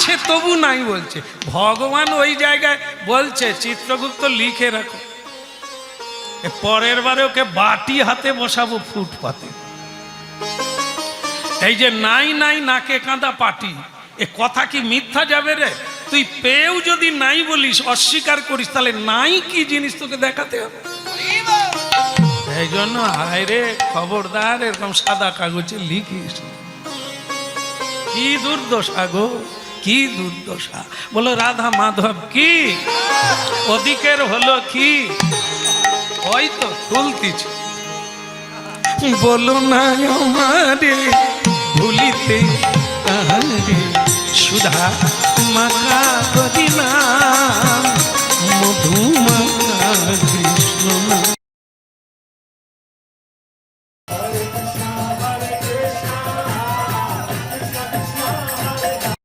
আছে তবু নাই বলছে। ভগবান ওই জায়গায় বলছে, চিত্রগুপ্ত লিখে রাখো। পরের বারে ওকে বাটি হাতে বসাবো ফুটপাতে। এই যে নাই নাই, নাকে কাঁদা পাটি, এ কথা কি মিথ্যা যাবে রে? তুই পেয়েও যদি নাই বলিস, অস্বীকার করিস, তাহলে নাই কি জিনিস তোকে দেখাতে হবে? এই জন্য হায় রে খবরদার, এরকম সাদা কাগজে লিখিস। কি দুর্দশা গো, কি দুর্দশা। বলো, রাধা মাধব, কি? ওদিকের হলো কি? ওই তো তুলতিছ বলো না আমারে, ভুলিতে আহারে সুধা মাখা করি না মধু